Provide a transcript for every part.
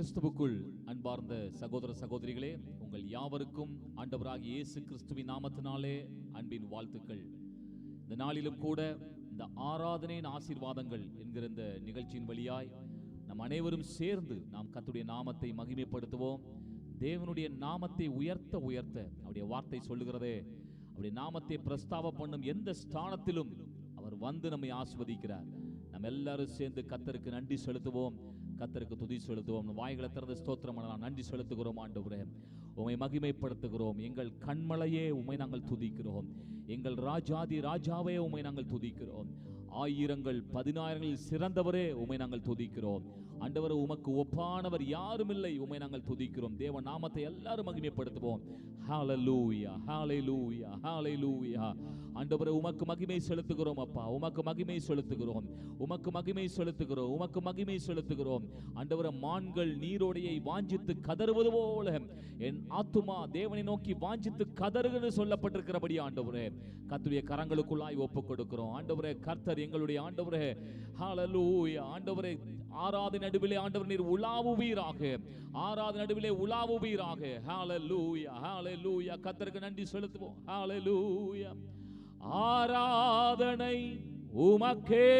கிறிஸ்துவுக்குள் அன்பார்ந்த சகோதர சகோதரிகளே உங்கள் யாவருக்கும் ஆண்டவராகிய இயேசு கிறிஸ்துவின் நாமத்தினாலே அன்பின் வாழ்த்துக்கள். இந்த நாளிலும் கூட இந்த ஆராதனையின் ஆசீர்வாதங்கள் என்கிற இந்த நிகழ்ச்சியின் வழியாய் நம் அனைவரும் சேர்ந்து நாம் கத்துடைய நாமத்தை மகிமைப்படுத்துவோம். தேவனுடைய நாமத்தை உயர்த்த உயர்த்த அவருடைய வார்த்தை சொல்லுகிறதே அவருடைய நாமத்தை பிரஸ்தாப பண்ணும் எந்த ஸ்தானத்திலும் அவர் வந்து நம்மை ஆஸ்வதிக்கிறார் நம்ம எல்லாரும் சேர்ந்து கத்தருக்கு நன்றி செலுத்துவோம். கத்தருக்கு துதி செலுத்துவோம். வாய்களை திறந்து ஸ்தோத்திரம் பண்ணலாம். நன்றி செலுத்துகிறோம் ஆண்டவரே. உமை மகிமைப்படுத்துகிறோம். எங்கள் கண்மலையே உமை நாங்கள் துதிக்கிறோம். எங்கள் ராஜாதி ராஜாவே உமை நாங்கள் துதிக்கிறோம். ஆயிரங்கள் பதினாயிரங்களில் சிறந்தவரே உமை நாங்கள் துதிக்கிறோம். ஆண்டவர் உமக்கு ஒப்பானவர் யாரும் இல்லை. உமை நாங்கள் துதிக்கிறோம். தேவ நாமத்தை எல்லாரும் மகிமைப்படுத்துவோம். ஹalleluya ஹalleluya ஹalleluya ஆண்டவரே உமக்கு மகிமை செலுத்துகிறோம் அப்பா. உமக்கு மகிமை செலுத்துகிறோம். உமக்கு மகிமை செலுத்துகிறோம். உமக்கு மகிமை செலுத்துகிறோம். ஆண்டவரே மான்கள் நீரோடையை வாஞ்சித்து கதறுவது போல. என் ஆத்துமா தேவனை நோக்கி வாஞ்சித்து கதறுகிறது சொல்லப்பட்டிருக்கிறபடி ஆண்டவரே கத்துடைய கரங்களுக்குள்ளாய் ஒப்பு கொடுக்கிறோம் ஆண்டவரே கர்த்தர் எங்களுடைய ஆண்டவரே. ஹalleluya ஆண்டவரே ஆராதனை நடுவிலே ஆண்டவர் நீர் உலாவுவீராக. ஆராதனை நடுவிலே உலாவுவீராக. ஹalleluya ஹalleluya கர்த்தருக்கு நன்றி செலுத்துவோம். ஹalleluya ஆராதனை உமக்கே.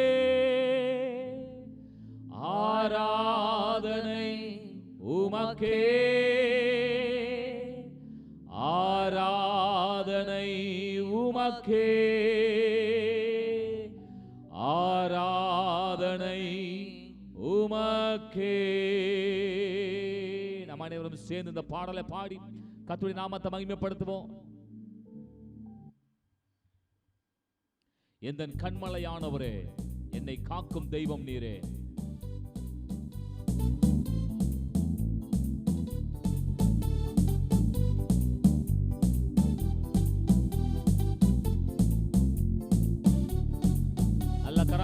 ஆராதனை உமக்கே. ஆராதனை உமக்கே. ஆராதனை உமக்கே. நம்ம அனைவரும் சேர்ந்து இந்த பாடலை பாடி கத்துடி நாமத்தை மகிமைப்படுத்துவோம். எந்த கண்மலையானவரே என்னை காக்கும் தெய்வம் நீரே.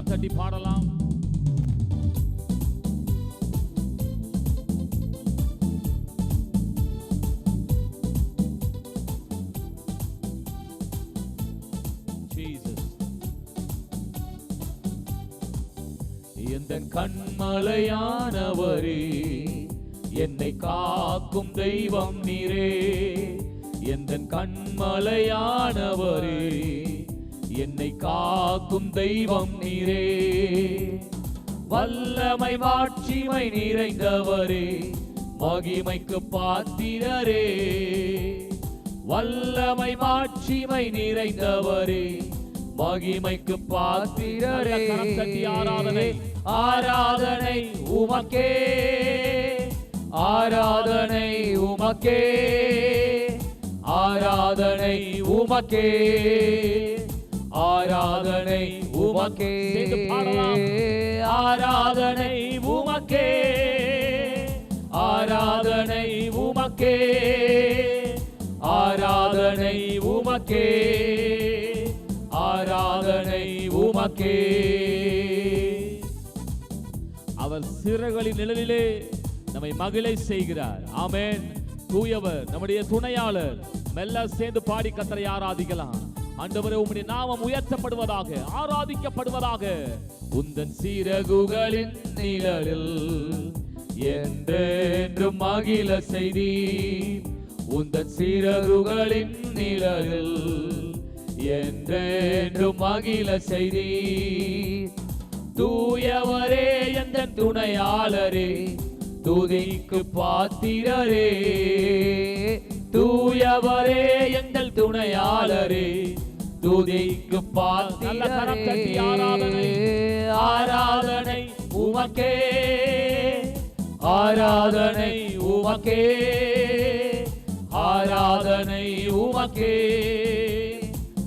தட்டி பாடலாம் Jesus. எந்த கண்மலையானவரே என்னை காக்கும் தெய்வம் நீரே எந்த கண்மலையானவரே என்னை காக்கும் தெய்வம் நீரே. வல்லமை மாட்சிமை நிறைந்தவரே. மகிமைக்கு பாத்திரரே. வல்லமை மாட்சிமை நிறைந்தவரே. மகிமைக்கு பாத்திரரே. ஆராதனை. ஆராதனை உமக்கே. ஆராதனை உமக்கே. ஆராதனை உமக்கே. ஆராதனை உமக்கே. ஆராதனை உமக்கே. ஆராதனை உமக்கே. ஆராதனை உமக்கே. ஆராதனை உமக்கே. அவர் சிறகளின் நிழலிலே நம்மை மகிழை செய்கிறார். ஆமென். தூயவர் நம்முடைய துணையாளர் மெல்ல சேர்ந்து பாடி கத்தரை ஆராதிக்கலாம். ஆண்டவரே உம்முடைய நாமம் உயர்த்தப்படுவதாக ஆராதிக்கப்படுவதாக. உந்தன் சீரகுகளின் நிழலில் என்றென்றும் மகிழ செய்தி உந்தன் சீரகுகளின் நிழலில் என்றென்றும் மகிழ செய்தி தூயவரே எந்த துணையாளரே துதிக்கு பாத்திரரே. தூயவரே எங்கள் துணையாளரே துதிக்கு பாத்திரரே. ஆராதனை. உமக்கே. ஆராதனை உமக்கே. ஆராதனை உமக்கே.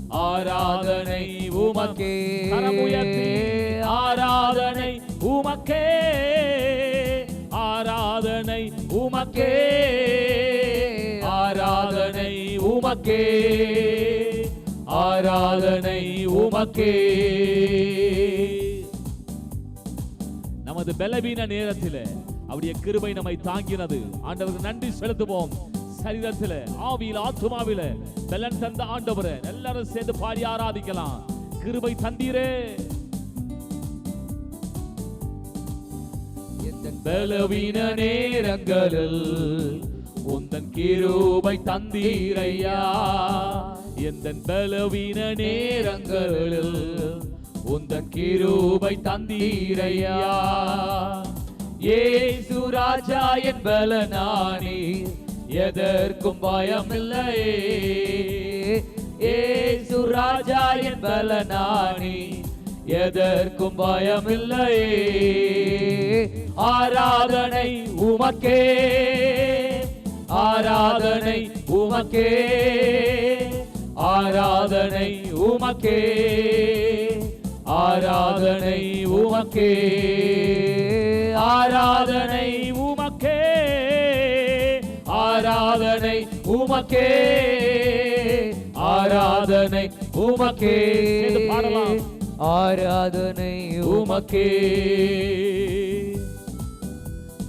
ஆராதனை உமக்கே. ஆராதனை உமக்கே. ஆராதனை உமக்கே. ஆராதனை உமக்கே. ஆராதனை உமக்கே. நமது பலவீன நேரத்தில் அவருடைய கிருபை நம்மை தாங்கினது. ஆண்டவருக்கு நன்றி செலுத்துவோம். சரீரத்தில் ஆவியில் ஆத்துமாவில பலன் தந்த ஆண்டவரை எல்லாரும் சேர்ந்து பாடி ஆராதிக்கலாம். கிருபை தந்தீரே. எந்த பலவீன நேரங்களில் உந்தன் கிருபை தந்தீரையா எந்த பலவீன நேரங்களில் உந்தன் கிருபை தந்தீரையா? ஏசு ராஜா என் பலனானி எதற்கும் பயமில்லை ஏசு ராஜா என் பலனானி எதற்கும் பயமில்லை ஆராதனை உமக்கே ஆராதனை உமக்கே. ஆராதனை உமக்கே. ஆராதனை உமக்கே. ஆராதனை உமக்கே. ஆராதனை உமக்கே. ஆராதனை உமக்கே. பாடலாம். ஆராதனை உமக்கே.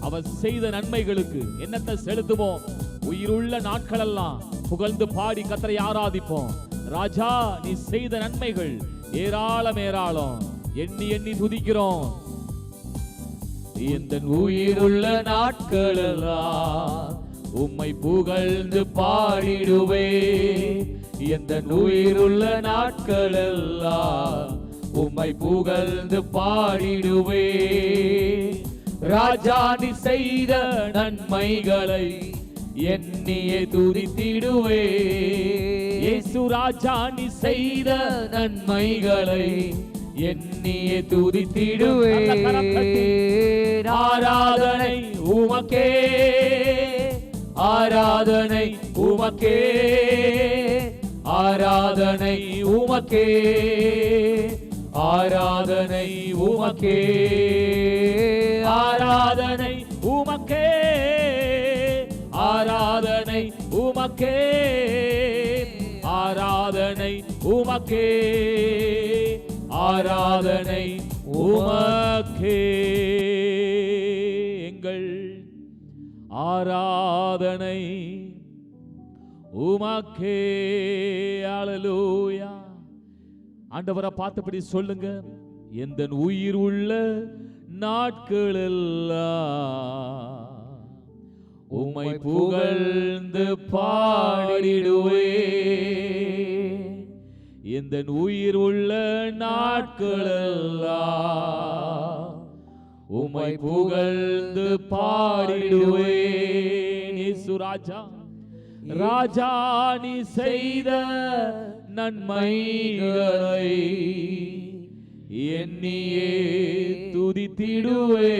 அவர் செய்த நன்மைகளுக்கு என்னத்தை செலுத்துவோம்? உயிருள்ள நாட்களெல்லாம் புகழ்ந்து பாடி கத்தரை ஆராதிப்போம். ராஜா நீ செய்த நன்மைகள் ஏராளம் ஏராளம். எண்ணி எண்ணி துதிக்கிறோம். எந்த உயிருள்ள நாட்களெல்லாம் உம்மை புகழ்ந்து பாடிடுவே. எந்த உயிருள்ள நாட்களெல்லாம் உம்மை புகழ்ந்து பாடிடுவே. ராஜா நீ செய்த நன்மைகளை எண்ணியே துதித்திடுவே. இயேசு ராஜா நீ செய்த நன்மைகளை எண்ணியே துதித்திடுவே. ஆராதனை உமக்கே. ஆராதனை உமக்கே. ஆராதனை உமக்கே. ஆராதனை உமக்கே. ஆராதனை உமக்கே. உமக்கே. ஆராதனை உமக்கே. ஆராதனை உமக்கே. எங்கள் ஆராதனை உமக்கே. அலலூயா ஆண்டவரை பார்த்தபடி சொல்லுங்க. எந்த உயிர் உள்ள நாட்களெல்லாம் உம்மை புகழ்ந்து பாடிடுவே. இந்த உயிர் உள்ள நாட்களெல்லாம் உம்மை புகழ்ந்து பாடிடுவே. சுராஜா ராஜா நீ செய்த நன்மைகளை எண்ணியே துதித்திடுவே.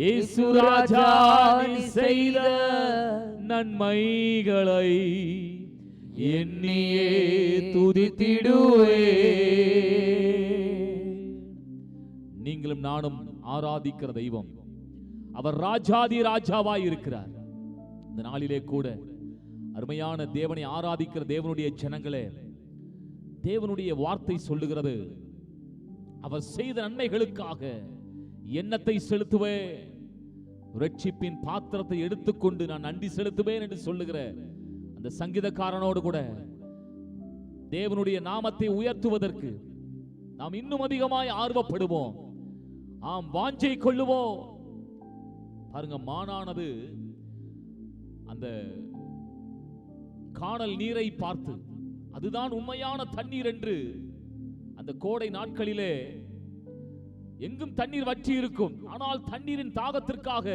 இயேசு ராஜா நீ செய்த நன்மைகளை எண்ணியே துதித்திடுவே. நீங்களும் நானும் ஆராதிக்கிற தெய்வம். அவர் ராஜாதி ராஜாவாய் இருக்கிறார் இந்த நாளிலே கூட அருமையான தேவனை ஆராதிக்கிற தேவனுடைய ஜனங்களே தேவனுடைய வார்த்தை சொல்லுகிறது. அவர் செய்த நன்மைகளுக்காக எண்ணத்தை செலுத்துவேன்? ரட்சிப்பின் பாத்திரத்தை எடுத்துக்கொண்டு நான் நன்றி செலுத்துவேன் என்று சொல்லுகிற அந்த சங்கீதக்காரனோடு கூட தேவனுடைய நாமத்தை உயர்த்துவதற்கு நாம் இன்னும் அதிகமாய் ஆர்வப்படுவோம். ஆம் வாஞ்சை கொள்ளுவோம். பாருங்க மானானது அந்த காணல் நீரை பார்த்து அதுதான் உண்மையான தண்ணீர் என்று அந்த கோடை நாட்களிலே எங்கும் தண்ணீர் வற்றி இருக்கும் ஆனால் தண்ணீரின் தாகத்திற்காக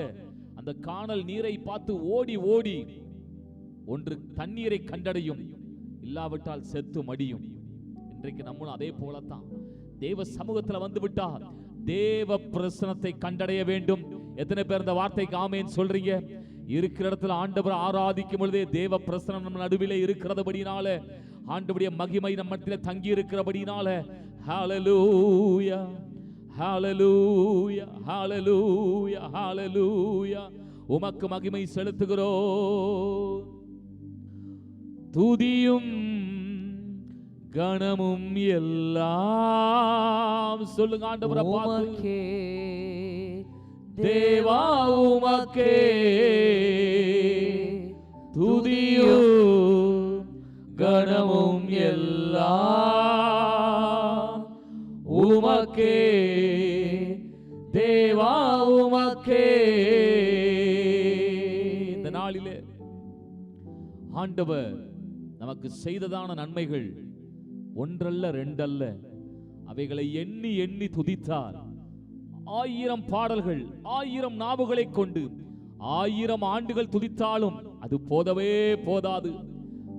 அந்த காணல் நீரை பார்த்து ஓடி ஓடி ஒன்று தண்ணீரை கண்டடையும். இல்லாவிட்டால் செத்து மடியும். இன்றைக்கு நம்மளும் அதே போலத்தான். தேவ சமூகத்துல வந்து விட்டா தேவ பிரசனத்தை கண்டடைய வேண்டும். எத்தனை பேர் இந்த வார்த்தைக்கு ஆமேன்னு சொல்றீங்க? இருக்கிற இடத்துல ஆண்டவர் ஆராதிக்கும் பொழுதே தேவ பிரசனம் நம்ம நடுவிலே இருக்கிறதுபடினால ஆண்டவருடைய மகிமை நம்ம இடத்துல தங்கி இருக்கிறபடினால ஹalleluya ஹalleluya ஹalleluya ஹalleluya உமக்கு மகிமை செலுத்துகிறோம். துதியும் கணமும் எல்லாம். சொல்லுங்க ஆண்டவரை பார்த்து. தேவா உமக்கே. துதியும் கணமும் எல்லாம். உமக்கே. உமக்கே இந்த நாளிலே ஆண்டவர் நமக்கு செய்ததான நன்மைகள் ஒன்றல்ல ரெண்டல்ல. அவைகளை எண்ணி எண்ணி துதித்தார். ஆயிரம் பாடல்கள் ஆயிரம் நாவுகளை கொண்டு ஆயிரம் ஆண்டுகள் துதித்தாலும் அது போதவே போதாது.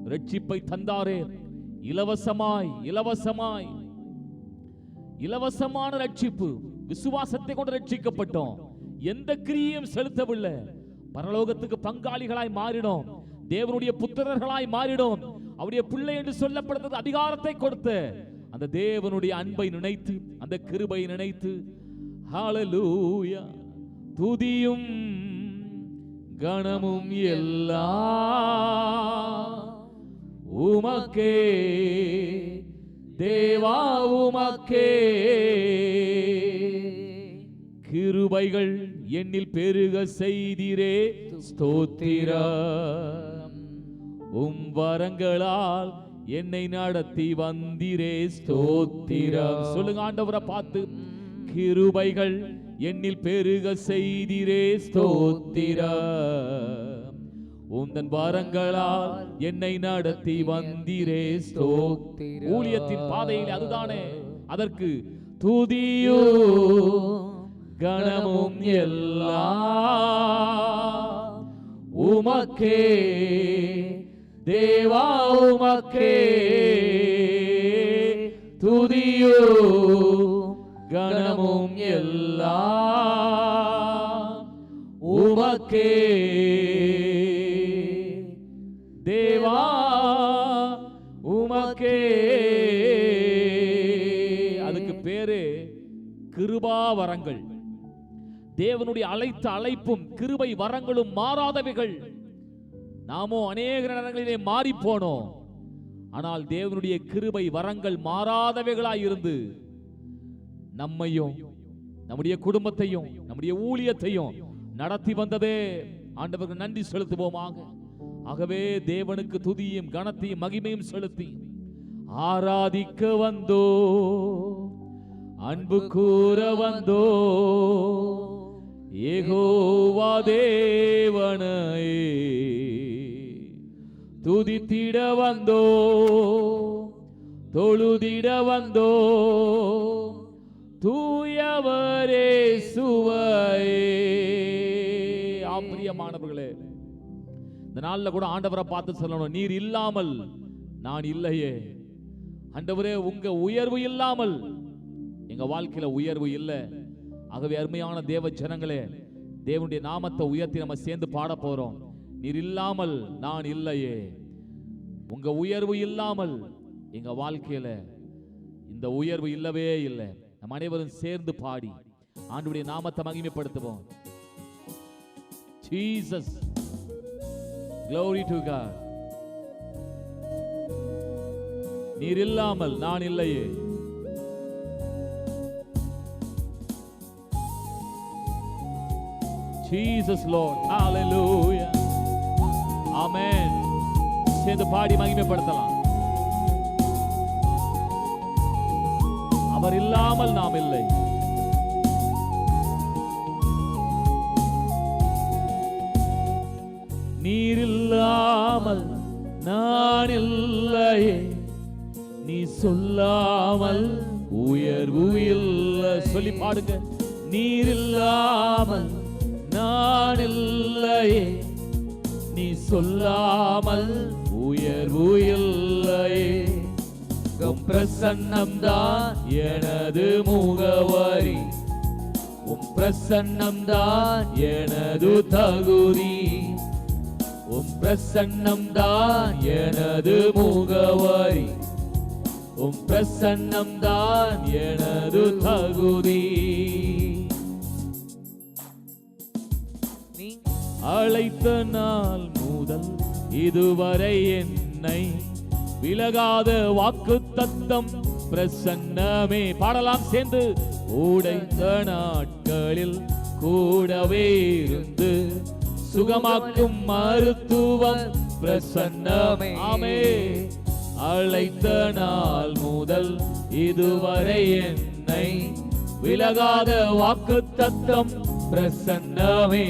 ரட்சிப்பை தந்தாரே இலவசமாய் இலவசமாய். இலவசமான ரட்சிப்பு விசுவாசத்தை கொண்டு ரட்சிக்கப்பட்டோம். எந்த கிரியையும் செலுத்தவில்லை. பரலோகத்துக்கு பங்காளிகளாய் மாறிடும் தேவனுடைய புத்திரர்களாய் மாறிடும் அவருடைய பிள்ளை என்று சொல்லப்படுறது அதிகாரத்தை கொடுத்த. அந்த தேவனுடைய அன்பை நினைத்து அந்த கிருபை நினைத்து ஹalleluya துதியும் கணமும் எல்லா உமக்கே தேவா உமக்கே. கிருபைகள் என்னில் பெருக செய்திரே ஸ்தோத்திரா உம் வரங்களால் என்னை நடத்தி வந்திரே ஸ்தோத்திரம். சொல்லுங்க ஆண்டவரை பார்த்து. கிருபைகள் என்னில் பெருக செய்திரே ஸ்தோத்திரம். உந்தன் வரங்களால் என்னை நடத்தி வந்திரே ஸ்தோத்திர ஊழியத்தின் பாதையில் அதுதானே. அதற்கு துதியோ. கணமும் எல்லாம் உமக்கே. தேவா உமக்கே. துதியோ கணமும் எல்லாம் உமக்கே. தேவா உமக்கே. அதுக்கு பேரு கிருபாவரங்கள். தேவனுடைய அழைத்த அழைப்பும் கிருபை வரங்களும் மாறாதவைகள். நாமோ அநேக நேரங்களிலே மாறி போனோம் ஆனால் தேவனுடைய கிருபை வரங்கள் மாறாதவைகளாய் இருந்து நம்மையும் நம்முடைய குடும்பத்தையும் நம்முடைய ஊழியத்தையும் நடத்தி வந்ததே. ஆண்டவருக்கு நன்றி செலுத்துவோமாக. ஆகவே தேவனுக்கு துதியும் கனத்தையும் மகிமையும் செலுத்தி ஆராதிக்க வந்தோ அன்பு கூற வந்தோ ஏகோவா தேவனையே துதித்திட வந்தோ தொழுதிட வந்தோ தூயவரே சுவையே. ஆப்பிரியமானவர்களே இந்த நாளில் கூட ஆண்டவரை பார்த்து சொல்லணும். நீர் இல்லாமல் நான் இல்லையே. ஆண்டவரே உங்க உயர்வு இல்லாமல் எங்க வாழ்க்கையில உயர்வு இல்லை. ஆகவே அருமையான தேவ ஜனங்களே தேவனுடைய நாமத்தை உயர்த்தி நம்ம சேர்ந்து பாட போறோம். நீர் இல்லாமல் நான் இல்லையே. உங்க உயர்வு இல்லாமல் எங்க வாழ்க்கையில இந்த உயர்வு இல்லவே இல்லை. நம் அனைவரும் சேர்ந்து பாடி ஆண்டுடைய நாமத்தை மகிமைப்படுத்துவோம். ஜீசஸ் க்ளோரி டு காட் நீர் இல்லாமல் நான் இல்லையே. Jesus Lord. Hallelujah. Amen. சேர்ந்து பாடி மகிமைப்படுத்தலாம். அவர் இல்லாமல் நாம் இல்லை. நீர் இல்லாமல் நான் இல்லையே. நீ சொல்லாமல் உயர்வு இல்லை. சொல்லி பாடுங்க. நீர் இல்லாமல் இல்லையே நீ சொல்லாமல் உயர்வு இல்லையே. உம் பிரசன்னம் தான் எனது முகவரி. உம் பிரசன்னம் தான் எனது தகுதி. உம் பிரசன்னம்தான் எனது முகவரி. உம் பிரசன்னம்தான் எனது தகுதி. அழைத்த நாள் முதல் இதுவரை என்னை விலகாத வாக்கு தத்தம் பிரசன்னமே. பாடலாம் சேர்ந்து. உடைத்த நாட்களில் கூடவே இருந்து சுகமாக்கும் மருத்துவம் பிரசன்னமே. ஆமே. அழைத்த நாள் முதல் இதுவரை என்னை விலகாத வாக்கு தத்தம் பிரசன்னமே.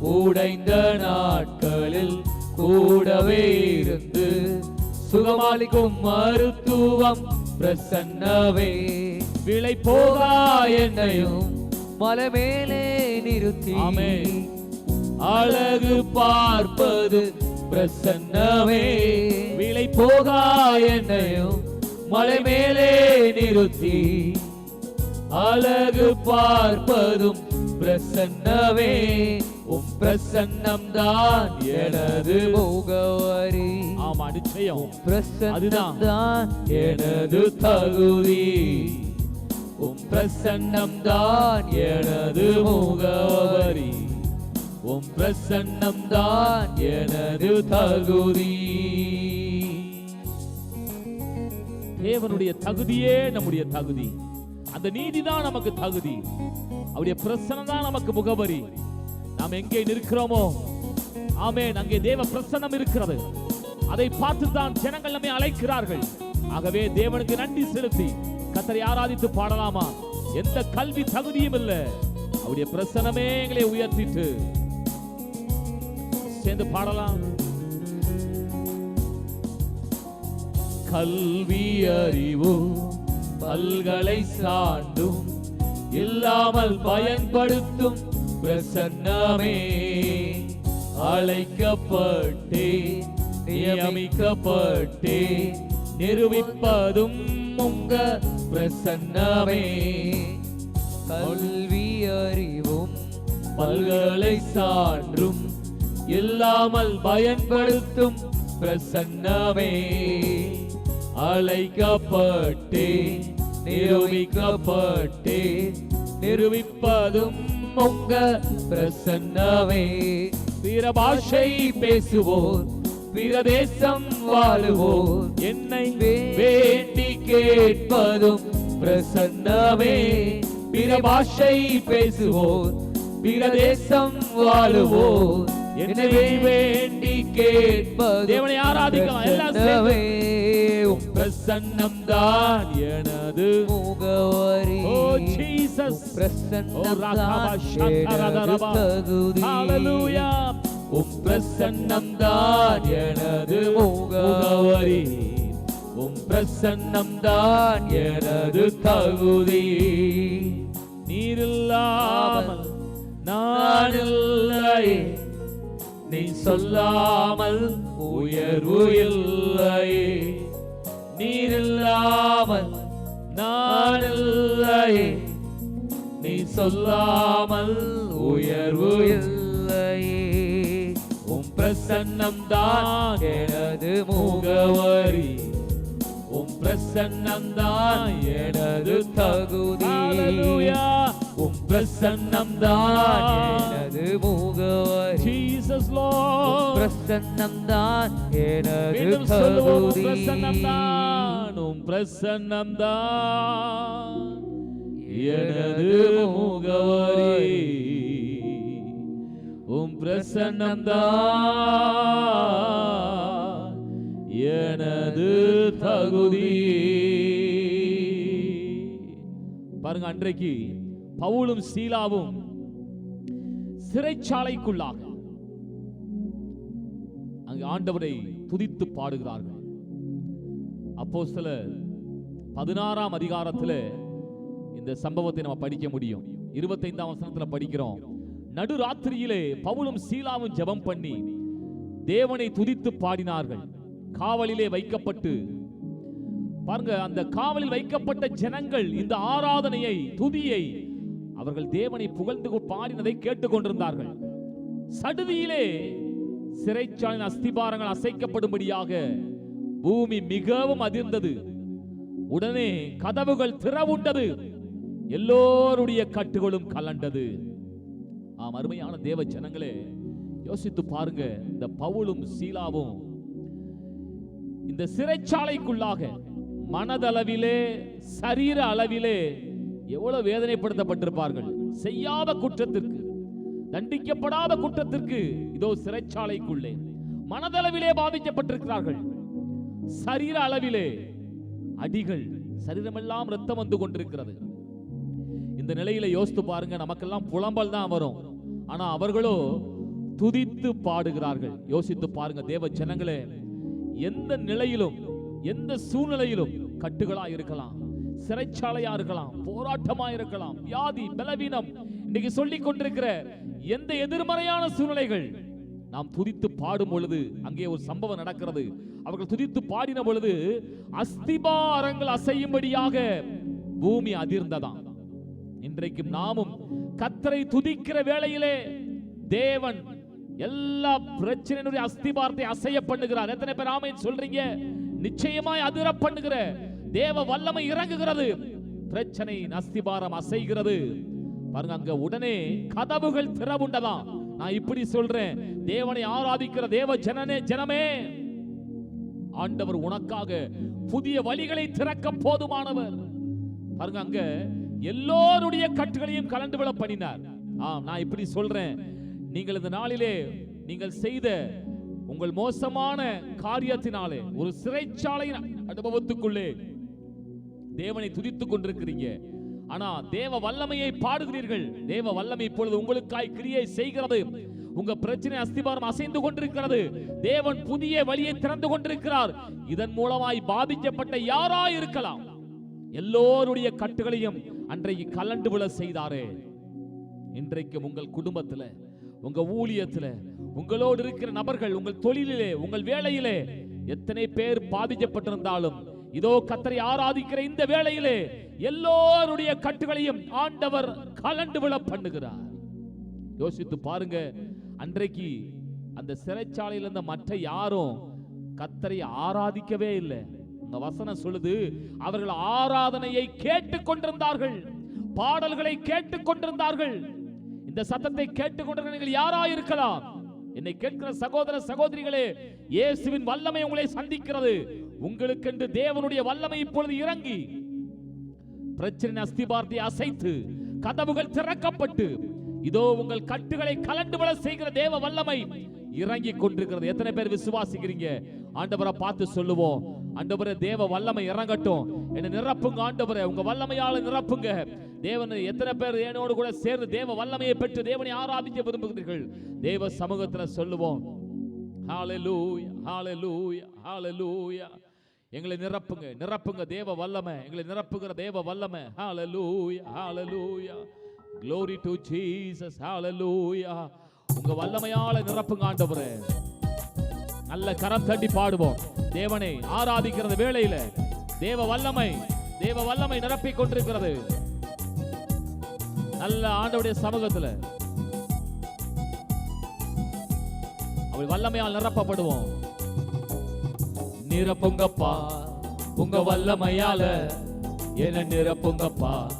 உடைந்த நாட்களில் கூடவே இருந்து சுகமாளிக்கும் மருத்துவம் பிரசன்னவே. விலை போகா என்னையும் மலை மேலே நிறுத்தி. அழகு பார்ப்பது பிரசன்னமே விலை போகா என்னையும் மலை மேலே நிறுத்தி. அழகு பார்ப்பதும் பிரசன்னமே உம் பிரசன்னம் தான் எனது. முகவரி. ஆமா நிச்சயம். பிரசன்னம் தான் எனது தகுதி. உம் பிரசன்னம் தான் எனது முகவரி. உம் பிரசன்னம் தான் எனது தகுதி. தேவனுடைய தகுதியே நம்முடைய தகுதி. அந்த நீதி தான் நமக்கு தகுதி. அவருடைய பிரசனம் தான் நமக்கு முகவரி. நாம் எங்கே நிற்கிறோமோ? ஆமே அங்கே தேவ பிரசன்னம் இருக்கிறது. அதை பார்த்து தான் ஜனங்கள் நம்மை அழைக்கிறார்கள். ஆகவே தேவனுக்கு நன்றி செலுத்தி கத்தரை ஆராதித்து பாடலாமா? எந்த கல்வி தகுதியும் இல்ல. அவருடைய பிரசனமே எங்களை உயர்த்திட்டு. சேர்ந்து பாடலாம். கல்வி அறிவு பல்களை சாண்டும் இல்லாமல் பயன்படுத்தும் பிரசன்னமே அழைக்கப்பட்டே நியமிக்கப்பட்டே நிரூபிப்பதும் உங்க பிரசன்னமே. கல்வி அறிவும் பல்களை சான்றும் இல்லாமல் பயன்படுத்தும் பிரசன்னமே. அழைக்கப்பட்டே நிரூபிக்கப்பட்டே நிரூபிப்பதும் உங்க பிரசன்னமே பிற பாஷை பேசுவோர் பிற தேசம் வாழுவோர். என்னை வேண்டி கேட்பதும் பிரசன்னமே பிற பாஷை பேசுவோர் பிற தேசம் வாழுவோர். என்னை வேண்டி கேட்பது தேவனை ஆராதிக்கலாம். எல்லாம் பிரசன்னம் தான் எனது. முகவரி. ஓ ஜீசஸ். பிரசன்னம் தான் சந்தரதரபா. தகுதி ஹalleluya. உம் பிரசன்னம் தான் எனது முகவரி. உம் பிரசன்னம் தான் எனது தகுதி. நீரில்லாமல் நான் இல்லையே நீ சொல்லாமல் உயர்வு இல்லையே நீரில்லாமல் நான் இல்லையே நீ சொல்லாமல் உயர்வு இல்லையே. உம் பிரசன்னம் தான் எனது முகவரி. உம் பிரசன்னம் தான் எனது தகுதி. உம் பிரசன்னம் தான் எனது முகவரி. ஜீசஸ் உம் லார்ட் பிரசன்னம் தான் எனது தகுதி பிரசன்னம் தான் உம் பிரசன்னம் தான் எனது முகவரி. உம் பிரசன்னம் தான் எனது தகுதி. பாருங்க அன்றைக்கு பவுலும் சீலாவும் சிறைச்சாலைக்குள்ளாக அங்கு ஆண்டவரை துதித்து பாடுகிறார்கள். அப்போ சில பதினாறாம் அதிகாரத்துல இந்த சம்பவத்தை நம்ம படிக்க முடியும். இருபத்தைந்தாம் வசனத்தில் படிக்கிறோம். நடுராத்திரியிலே பவுலும் சீலாவும் ஜெபம் பண்ணி தேவனை துதித்து பாடினார்கள். காவலிலே வைக்கப்பட்டு பாருங்க அந்த காவலில் வைக்கப்பட்ட ஜனங்கள் இந்த ஆராதனையை துதியை அவர்கள் தேவனை புகழ்ந்து பாடினதை கேட்டுக்கொண்டிருந்தார்கள். சடுதியிலே சிறைச்சாலையின் அஸ்திபாரங்கள் அசைக்கப்படும்படியாக பூமி மிகவும் அதிர்ந்தது. உடனே கதவுகள் திறவுண்டது. எல்லோருடைய கட்டுகளும் கலண்டது. ஆம் அருமையான தேவ ஜனங்களே யோசித்து பாருங்க இந்த பவுலும் சீலாவும் இந்த சிறைச்சாலைக்குள்ளாக மனதளவிலே சரீர அளவிலே எவ்வளவு வேதனைப்படுத்தப்பட்டிருப்பார்கள்? செய்யாத குற்றத்திற்கு தண்டிக்கப்படாத குற்றத்திற்கு இதோ சிறைச்சாலைக்குள்ளே மனதளவிலே பாதிக்கப்பட்டிருக்கிறார்கள். சரீர அளவிலே அடிகள் சரீரமெல்லாம் ரத்தம் வந்து கொண்டிருக்கிறது. இந்த நிலையில யோசித்து பாருங்க நமக்கெல்லாம் புலம்பல் தான் வரும். ஆனா அவர்களோ துதித்து பாடுகிறார்கள். யோசித்து பாருங்க தேவ ஜனங்களே எந்த நிலையிலும் எந்த சூழ்நிலையிலும் கட்டுகளா இருக்கலாம் சிறைச்சாலையா இருக்கலாம் போராட்டமா இருக்கலாம் வியாதி பலவீனம். இன்னைக்கு சொல்லிக் கொண்டிருக்கிற எந்த எதிர்மறையான சூழ்நிலைகள்? நாம் துதித்து பாடும் பொழுது அங்கே ஒரு சம்பவம் நடக்கிறது. அவர்கள் துதித்து பாடின பொழுது அஸ்திபாரங்கள் அசையும்படியாக பூமி அதிர்ந்ததாம். இன்றைக்கும் நாமும் கத்தரை துதிக்கிற வேளையிலே தேவன் எல்லா பிரச்சனையினுடைய அஸ்திபாரத்தை அசைய பண்ணுகிறார். எத்தனை பேர் ஆமைன்னு சொல்றீங்க? நிச்சயமாய் அதிர பண்ணுகிற தேவ வல்லமை இறங்குகிறது. பிரச்சனை அஸ்திபாரம் அசைகிறது. பாருங்க அங்க உடனே கதவுகள் திறவுண்டதாம். நான் இப்படி சொல்றேன் தேவனை ஆராதிக்கிற தேவ ஜனனே ஜனமே. ஆண்டவர் உனக்காக புதிய வழிகளை திறக்க போதுமானவர். பாருங்க அங்க எல்லோருடைய கட்டுகளையும் கலந்து விட பண்ணினார் ஆம் நான் இப்படி சொல்றேன் நீங்கள் இந்த நாளிலே நீங்கள் செய்த உங்கள் மோசமான காரியத்தினாலே ஒரு சிறைச்சாலையின் அனுபவத்துக்குள்ளே தேவனை துதித்துக் கொண்டிருக்கிறீங்க. ஆனா தேவ வல்லமையை பாடுகிறீர்கள். தேவ வல்லமை இப்பொழுது உங்களுக்காய் கிரியை செய்கிறது. உங்க பிரச்சனை அஸ்திபாரம் அசைந்து கொண்டிருக்கிறது. தேவன் புதிய வழியை திறந்து கொண்டிருக்கிறார். இதன் மூலமாய் பாதிக்கப்பட்ட யாரா இருக்கலாம் எல்லோருடைய கட்டுகளையும் அன்றைக்கு கலண்டு விழ செய்தாரே. இன்றைக்கு உங்கள் குடும்பத்துல உங்க ஊழியத்துல உங்களோடு இருக்கிற நபர்கள் உங்கள் தொழிலிலே உங்கள் வேலையிலே எத்தனை பேர் பாதிக்கப்பட்டிருந்தாலும் இதோ கத்தரை ஆராதிக்கிற இந்த வேளையிலே எல்லோருடைய கட்டுகளையும் ஆண்டவர் கலண்டு விழ பண்ணுகிறார். யோசித்து பாருங்க அன்றைக்கு அந்த சிறைச்சாலையில் இருந்த மற்ற யாரும் கத்தரை ஆராதிக்கவே இல்லை. உங்க வசனம் சொல்லுது அவர்கள் ஆராதனையை கேட்டுக் கொண்டிருந்தார்கள் பாடல்களை கேட்டுக் கொண்டிருந்தார்கள். இந்த சத்தத்தை கேட்டுக் கொண்டிருக்கிற யாரா இருக்கலாம் என்னை கேட்கிற சகோதர சகோதரிகளே இயேசுவின் வல்லமை உங்களை சந்திக்கிறது. உங்களுக்கென்று தேவனுடைய வல்லமை இப்பொழுது இறங்கி பிரச்சனை அஸ்திபாரத்தை அசைத்து கதவுகள் திறக்கப்பட்டு இதோ உங்கள் கட்டுகளை கலண்டு வள செய்கிற தேவ வல்லமை இறங்கி கொண்டிருக்கிறது. எத்தனை பேர் விசுவாசிக்கிறீங்க? ஆண்டவரை பார்த்து சொல்லுவோம். ஆண்டவரே தேவ வல்லமை இறங்கட்டும். என்ன நிரப்புங்க ஆண்டவரே. உங்க வல்லமையால நிரப்புங்க. தேவன் எத்தனை பேர் என்னோடு கூட சேர்ந்து தேவ வல்லமையை பெற்று தேவனை ஆராதிக்க விரும்புகிறீர்கள்? தேவ சமூகத்துல சொல்லுவோம். ஹாலலூயா ஹாலலூயா ஹாலலூயா எங்களை நிரப்புங்க நிரப்புங்க தேவ வல்லமை. எங்களை நிரப்புகிற தேவ வல்லமை. Hallelujah hallelujah glory to Jesus hallelujah உங்க வல்லமையால நிரப்புங்க ஆண்டவரே. நல்ல கரம் தட்டி பாடுவோம். தேவனை ஆராதிக்கிறது வேளையில. தேவ வல்லமை தேவ வல்லமை நிரப்பிக் கொண்டிருக்கிறது. நல்ல ஆண்டவுடைய சமூகத்துல. அவள் வல்லமையால் நிரப்பப்படுவோம். நிரப்புங்கப்பா. உங்க வல்லமையால என்ன நிரப்புங்கப்பா.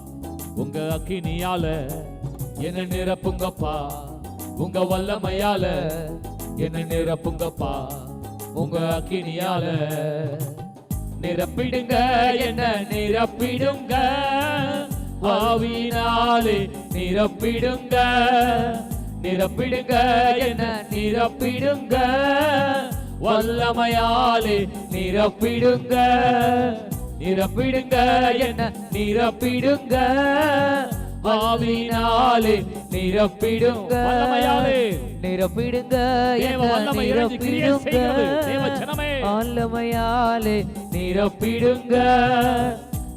உங்க அக்கினியால என்ன நிரப்புங்கப்பா. உங்க வல்லமையால என்ன நிரப்புங்கப்பா. உங்க அக்கினியால நிரப்பிடுங்க என்ன நிரப்பிடுங்க. ஆவினாலே நிரப்பிடுங்க. நிரப்பிடுங்க என்ன நிரப்பிடுங்க. வல்லமையாலே நிரப்பிடுங்க. நிரப்பிடுங்க என்ன? நிரப்பிடுங்க. ஆவினாலே நிரப்பிடுங்க. வல்லமையாலே. நிரப்பிடுங்க தேவ என்ன வல்லமை இறங்கி கிரியை செய்கிறது. தேவ ஜனமே. ஆலமையாலே நிரப்பிடுங்க.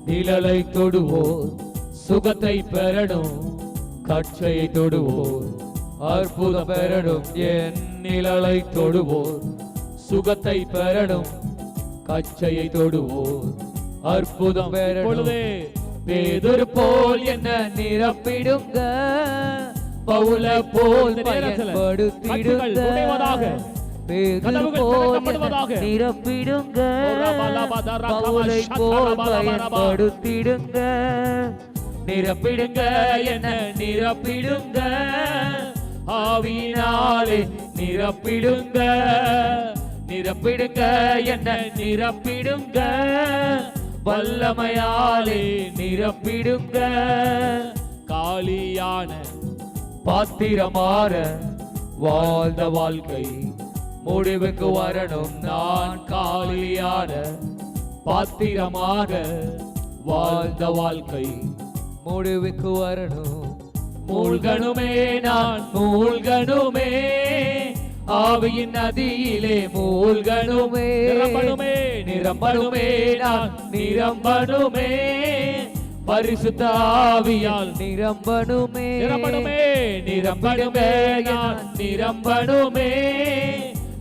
நிழலை தொடுவோர் சுகத்தை பெறணும். கட்சையை தொடுவோர் அற்புதம் பெறணும். என் நிழலை தொடுவோர் சுகத்தை பெறணும். கச்சையை தொடுவோர். அற்புதம். பொழுதே. பேதுரு போல் என்ன நிரப்பிடுங்க. பவுல போல் பயன்படுத்திடுங்க. நிரப்பிடுங்க. பவுலை போல். பயன்படுத்திடுங்க. நிரப்பிடுங்க. என்ன நிரப்பிடுங்க. ஆவினாலே நிரப்பிடுங்க. நிரப்பிடுங்க என்ன நிரப்பிடுங்க. வல்லமையாலே நிரப்பிடுங்க. காலியான பாத்திரமாற வாழ்ந்த வாழ்க்கை முடிவுக்கு வரணும். நான் காலியான பாத்திரமாக வாழ்ந்த வாழ்க்கை முடிவுக்கு வரணும். மூழ்கணுமே நான் மூழ்கணுமே. ஆவியின் நதியிலே மூழ்கணுமே. நிரம்பணுமே நிரம்பணுமே நான் நிரம்பணுமே. பரிசுத்த ஆவியால் நிரம்பணுமே. நிரம்பணுமே நிரம்பணுமே நான் நிரம்பணுமே.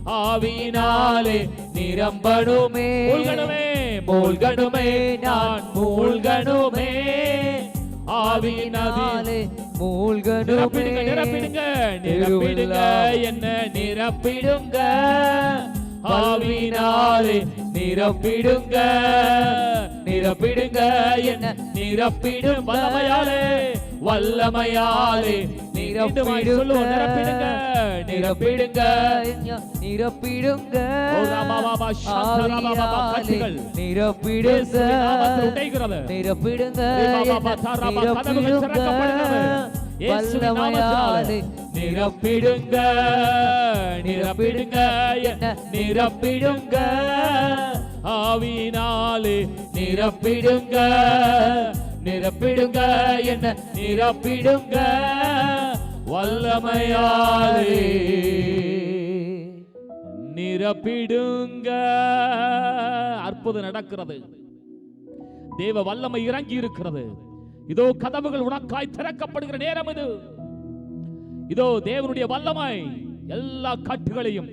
ஆவியினாலே நிரம்பணுமே. மூழ்கணுமே மூழ்கணுமே நான் மூழ்கணுமே. ஆவியினாலே மூழ்கணுமே. நிரப்பிடுங்க நிரப்பிடுங்க என்ன நிரப்பிடுங்க? ஆவியினாலே நிரப்பிடுங்க. நிரப்பிடுங்க என்ன நிரப்பிடும் வல்லமையாலே வல்லமையாலே நிரப்பிடுங்க. நிரப்பிடுங்க. நிரப்பிடுங்க. நிரப்பிடுங்க. உடைகிறது. நிரப்பிடுங்க. நிரப்பிடுங்க. நிரப்பிடுங்க. என்ன? நிரப்பிடுங்க. ஆவியினாலே நிரப்பிடுங்க. நிரப்பிடுங்க. என்ன? நிரப்பிடுங்க. வல்லமையாலே. நிரப்பிடுங்க. அற்புதம் நடக்கிறது. தேவ வல்லமை இறங்கி இருக்கிறது. இதோ கதவுகள் உனக்காய் திறக்கப்படுகிற நேரம் இது. இதோ தேவனுடைய வல்லமை எல்லா கட்டுகளையும்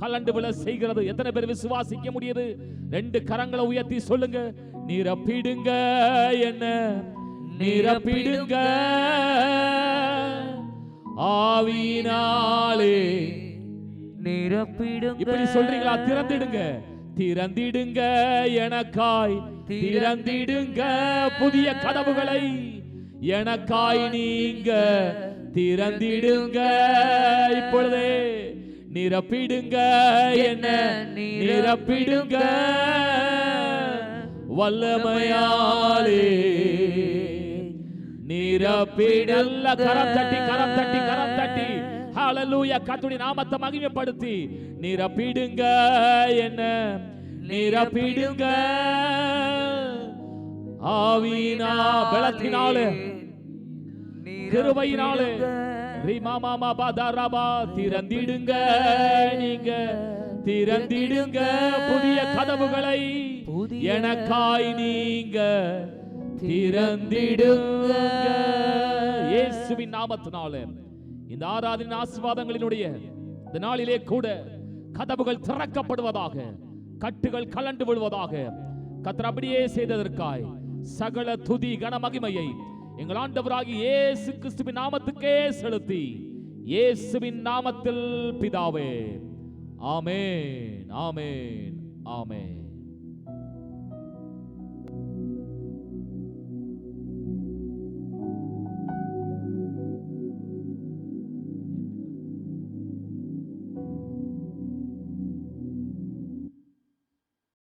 கலண்டு விழ செய்கிறது. எத்தனை பேர் விசுவாசிக்க முடியுது? ரெண்டு கரங்களை உயர்த்தி சொல்லுங்க. நிரப்பிடுங்க என்ன? நிரப்பிடுங்க. ஆவினாலே நிரப்பிடுங்க. இப்படி சொல்றீங்களா? திறந்திடுங்க. திறந்திடுங்க எனக்காய். திறந்திடுங்க புதிய கதவுகளை. எனக்காய் நீங்க. திறந்திடுங்க இப்பொழுதே. நிரப்பிடுங்க என்ன? நிரப்பிடுங்க. வல்லமையாலே. நிரப்பிடல்ல கரம் தட்டி கரம் தட்டி கரம் தட்டி ஹalleluya கர்த்தருடைய நாமத்தை மகிமைப்படுத்தி. நிரப்பிடுங்க. என்ன? நிரப்பிடுங்க. ஆவினா பலத்தினாலே. கிருபையினாலே. ரீமாமாமா பாதாராபா திறந்திடுங்க. நீங்க திறந்திடுங்க. புதிய கதவுகளை. எனக்காய் நீங்க. திறந்திடுங்க. இயேசுவின் நாமத்தினாலே. இந்த ஆராதனை ஆசீர்வாதங்களினுடைய இந்த நாளிலே கூட கதவுகள் திறக்கப்படுவதாக கட்டுகள் கலண்டு விழுவதாக கத்தர் அப்படியே செய்ததற்காய் சகல துதி கன மகிமையை எங்கள் ஆண்டவராகி இயேசு கிறிஸ்துவின் நாமத்துக்கே செலுத்தி இயேசுவின் நாமத்தில் பிதாவே. ஆமேன் ஆமேன் ஆமேன்.